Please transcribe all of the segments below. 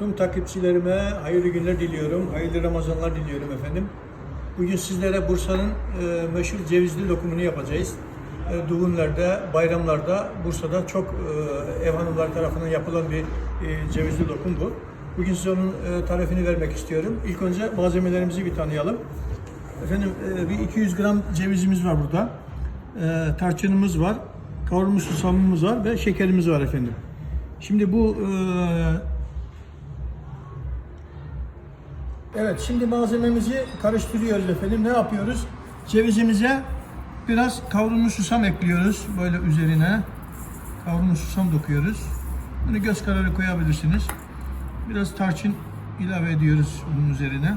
Tüm takipçilerime hayırlı günler diliyorum. Hayırlı Ramazanlar diliyorum efendim. Bugün sizlere Bursa'nın e, meşhur cevizli lokumunu yapacağız. E, düğünlerde, bayramlarda Bursa'da çok e, ev hanımları tarafından yapılan bir e, cevizli lokum bu. Bugün size onun e, tarifini vermek istiyorum. İlk önce malzemelerimizi bir tanıyalım. Efendim e, bir 200 gram cevizimiz var burada. E, tarçınımız var. Kavrulmuş susamımız var ve şekerimiz var efendim. Şimdi bu Evet şimdi malzememizi karıştırıyoruz efendim. Ne yapıyoruz? Cevizimize biraz kavrulmuş susam ekliyoruz böyle üzerine. Kavrulmuş susam döküyoruz. Bunu göz kararı koyabilirsiniz. Biraz tarçın ilave ediyoruz bunun üzerine.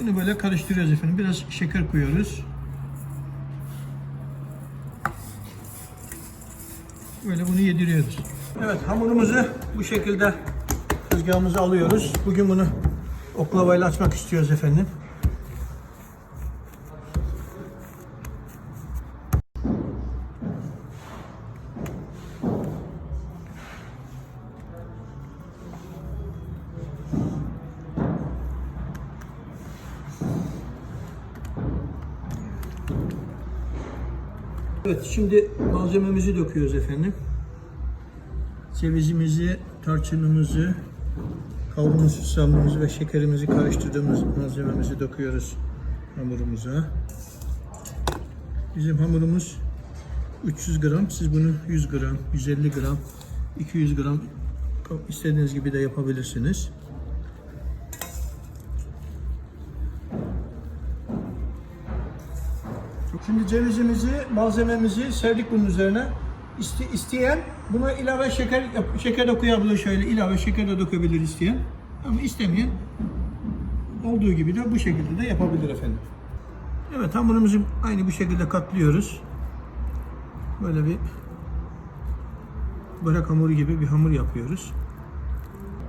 Bunu böyle karıştırıyoruz efendim. Biraz şeker koyuyoruz. Böyle bunu yediriyoruz. Evet hamurumuzu bu şekilde tezgahımıza alıyoruz. Bugün bunu oklavayla açmak istiyoruz efendim. Evet şimdi malzememizi döküyoruz efendim. Cevizimizi, tarçınımızı, kavrulmuş susamımızı ve şekerimizi karıştırdığımız malzememizi döküyoruz hamurumuza. Bizim hamurumuz 300 gram. Siz bunu 100 gram, 150 gram, 200 gram istediğiniz gibi de yapabilirsiniz. Şimdi cevizimizi, malzememizi serdik bunun üzerine. İste, isteyen buna ilave şeker şeker de şöyle ilave şeker de dökebilir isteyen. Ama istemeyen olduğu gibi de bu şekilde de yapabilir efendim. Evet hamurumuzu aynı bu şekilde katlıyoruz. Böyle bir börek hamuru gibi bir hamur yapıyoruz.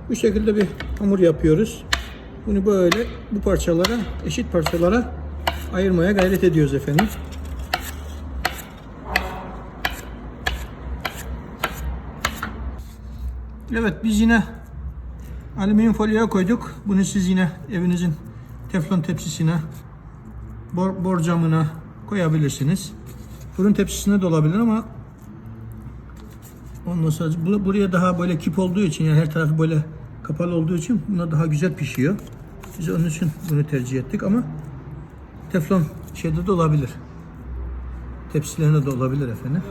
Bu şekilde bir hamur yapıyoruz. Bunu böyle bu parçalara, eşit parçalara ayırmaya gayret ediyoruz efendim. Evet biz yine alüminyum folyoya koyduk. Bunu siz yine evinizin teflon tepsisine, bor, borcamına koyabilirsiniz. Fırın tepsisine de olabilir ama ondan sonra bu- buraya daha böyle kip olduğu için yani her tarafı böyle kapalı olduğu için buna daha güzel pişiyor. Biz onun için bunu tercih ettik ama teflon şeyde de olabilir. Tepsilerine de olabilir efendim.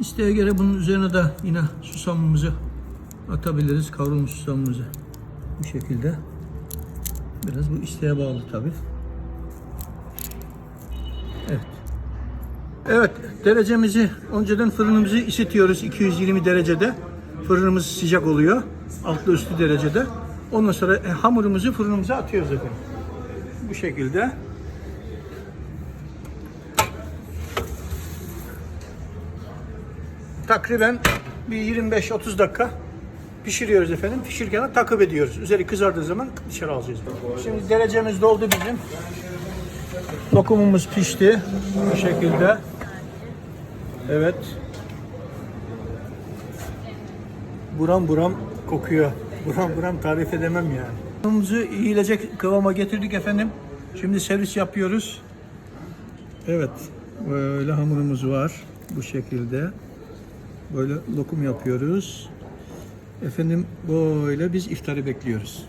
İsteğe göre bunun üzerine de yine susamımızı atabiliriz. Kavrulmuş susamımızı. Bu şekilde. Biraz bu isteğe bağlı tabi. Evet. Evet, derecemizi önceden fırınımızı ısıtıyoruz 220 derecede. Fırınımız sıcak oluyor. Altlı üstü derecede. Ondan sonra e, hamurumuzu fırınımıza atıyoruz efendim. Bu şekilde. Takriben bir 25-30 dakika pişiriyoruz efendim. Pişirken takip ediyoruz. Üzeri kızardığı zaman dışarı alacağız. Şimdi derecemiz doldu bizim. Lokumumuz pişti. Bu şekilde. Evet. Buram buram kokuyor. Buram buram tarif edemem yani. Lokumumuzu iyilecek kıvama getirdik efendim. Şimdi servis yapıyoruz. Evet. Böyle hamurumuz var. Bu şekilde. Böyle lokum yapıyoruz. Efendim böyle biz iftarı bekliyoruz.